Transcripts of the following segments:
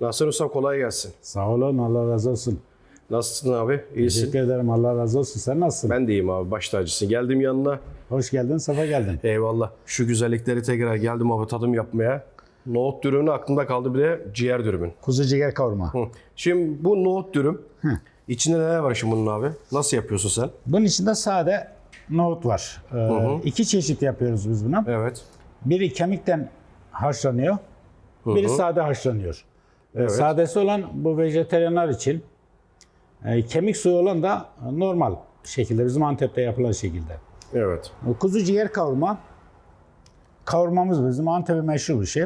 Nasılsın Ustam kolay gelsin. Sağ olun Allah razı olsun. Nasılsın abi? İyisin. Teşekkür ederim Allah razı olsun. Sen nasılsın? Ben de iyiyim abi baş tacısın. Geldim yanına. Hoş geldin, sefa geldin. Eyvallah. Şu güzellikleri tekrar geldim abi tadım yapmaya. Nohut dürümü aklımda kaldı bir de ciğer dürümün. Kuzu ciğer kavurma. Hı. Şimdi bu nohut dürüm. İçinde neler var şimdi bunun abi? Nasıl yapıyorsun sen? Bunun içinde sade nohut var. Ee, iki çeşit yapıyoruz biz bunu. Evet. Biri kemikten haşlanıyor, biri sade haşlanıyor. Ee, Evet. Sadesi olan bu vejeteryanlar için, e, kemik suyu olan da normal şekilde, bizim Antep'te yapılan şekilde. Evet. Kuzu ciğer kavurma, kavurmamız bizim Antep'e meşhur bir şey.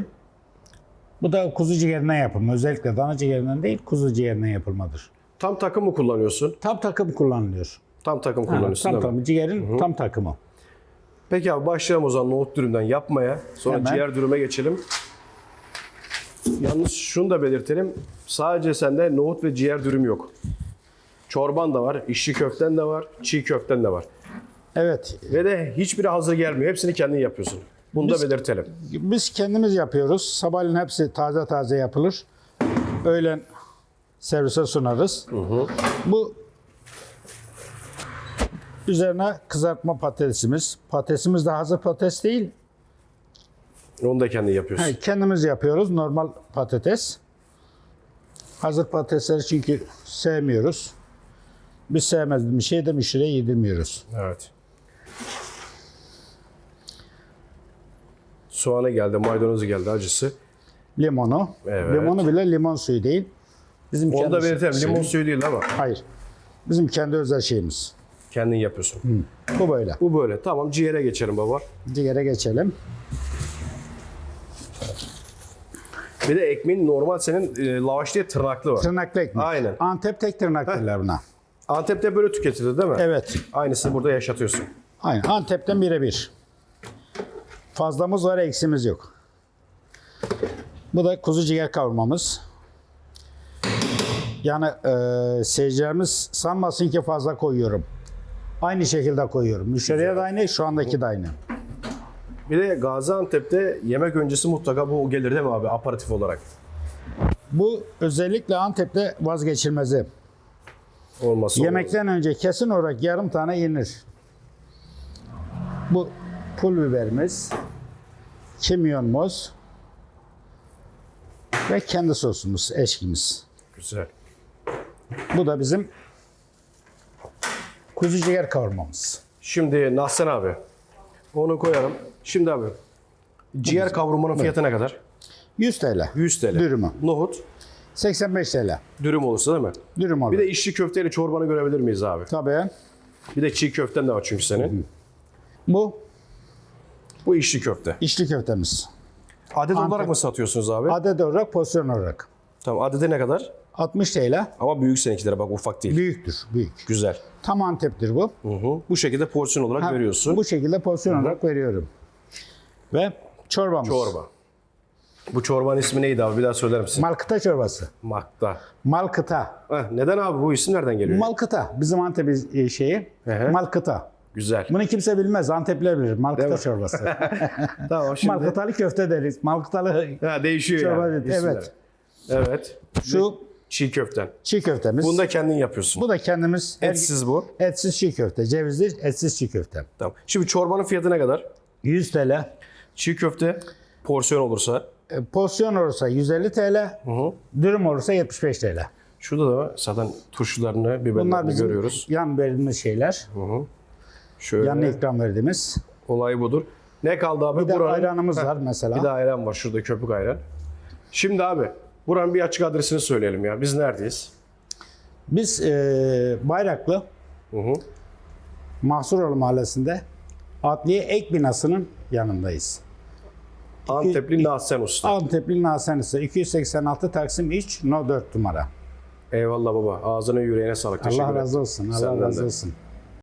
Bu da kuzu ciğerinden yapılma. Özellikle dana ciğerinden değil, kuzu ciğerinden yapılmadır. Tam takım mı kullanıyorsun? Tam takım kullanılıyor. Tam takım Ha, kullanıyorsun tam değil mi? takım, ciğerin tam takımı. Peki abi başlayalım o zaman nohut dürümden yapmaya. Sonra Hemen. ciğer dürüme geçelim. Yalnız şunu da belirtelim. Sadece sende nohut ve ciğer dürüm yok. Çorban da var, içli köften de var, çiğ köften de var. Evet, Ve de hiçbiri hazır gelmiyor. Hepsini kendin yapıyorsun. Bunu da belirtelim. biz kendimiz yapıyoruz. Sabahleyin hepsi taze taze yapılır. Öğlen servise sunarız. Bu üzerine kızartma patatesimiz. Patatesimiz de hazır patates değil. Onu da kendin yapıyorsun. Ha, kendimiz yapıyoruz normal patates. Hazır patatesleri çünkü sevmiyoruz. Biz sevmez bir şey de müşteriye yedirmiyoruz. Evet. Soğanı geldi, maydanozu geldi, acısı. Limonu. Evet. Limonu bile limon suyu değil. Bizim Onu da kendi belirtelim. şeyimiz. Limon suyu değil ama Hayır. Bizim kendi özel şeyimiz. kendin yapıyorsun. Bu böyle. Bu böyle. Tamam ciğere geçelim baba. Ciğere geçelim. Bir de ekmeğin normal senin e, lavaş diye tırnaklı var. Tırnaklı ekmek. Aynen. Antep tek tırnak derler buna. Antep'te böyle tüketilir değil mi? Evet. Aynısını burada yaşatıyorsun. Aynen. Antep'ten birebir. Fazlamız var, eksimiz yok. Bu da kuzu ciğer kavurmamız. Yani e, seyircilerimiz sanmasın ki fazla koyuyorum. Aynı şekilde koyuyorum. Müşteriye de aynı, şu andaki de aynı. Bir de Gaziantep'te yemek öncesi mutlaka bu gelir değil mi abi aparatif olarak? Bu özellikle Antep'te vazgeçilmezi. Olması Yemekten önce kesin olarak yarım tane yenir. Bu pul biberimiz, kimyonumuz ve kendi sosumuz, eşkimiz. Güzel. Bu da bizim kuzu ciğer kavurmamız. Şimdi Nahsen abi. Onu koyalım. Şimdi abi. Ciğer kavurmanın fiyatı ne kadar? 100 TL. 100 TL. Dürümü. Nohut. 85 TL. Dürüm olursa değil mi? Dürüm olur. Bir de içli köfteyle çorbanı görebilir miyiz abi? Tabii. Bir de çiğ köften de var çünkü senin. Bu Bu içli köfte. içli köftemiz. Adet olarak mı satıyorsunuz abi? Adet olarak, porsiyon olarak. tamam adede ne kadar? 60 TL. Ama büyük seninkilere bak ufak değil. Büyüktür, büyük. Güzel. Tam Antep'tir bu. Hı hı. Bu şekilde porsiyon olarak Ha, veriyorsun. Bu şekilde porsiyon olarak veriyorum. Ve çorbamız. Çorba. Bu çorbanın ismi neydi abi? Bir daha söyler misin? Malkıta çorbası. Makta. Malkıta. Heh, neden abi bu isim nereden geliyor? Malkıta. Bizim Antep'in e, şeyi. hı. Malkıta. Güzel. Bunu kimse bilmez. Antepliler bilir. Malkıta çorbası. Tamam şimdi. Malkıtalı köfte deriz. Malkıtalı Ha, değişiyor çorba yani. Evet. Evet. Şu Çiğ köften. çiğ köftemiz. Bunu da kendin yapıyorsun. Bu da kendimiz her- Etsiz bu. etsiz çiğ köfte. Cevizli etsiz çiğ köfte. Tamam. Şimdi çorbanın fiyatı ne kadar? 100 TL. Çiğ köfte porsiyon olursa. E, Porsiyon olursa 150 TL. Dürüm olursa 75 TL. Şurada da zaten turşularını, biberlerini Bunlar bizim görüyoruz. yan verdiğimiz şeyler. Şöyle Yan ikram verdiğimiz. olay budur. Ne kaldı abi? Bir de Buranın- ayranımız var mesela. Bir de ayran var şurada köpük ayran. Şimdi abi buranın bir açık adresini söyleyelim ya. Biz neredeyiz? Biz e, Bayraklı Hı hı. Mahsuroğlu Mahallesi'nde Adliye Ek Binası'nın yanındayız. Antepli Nahsen Usta. Antepli Nasenisi 286 Taksim 3 No 4 numara. Eyvallah baba. Ağzına yüreğine sağlık. Teşekkür Allah ederim. razı olsun. Allah Senden razı de. olsun.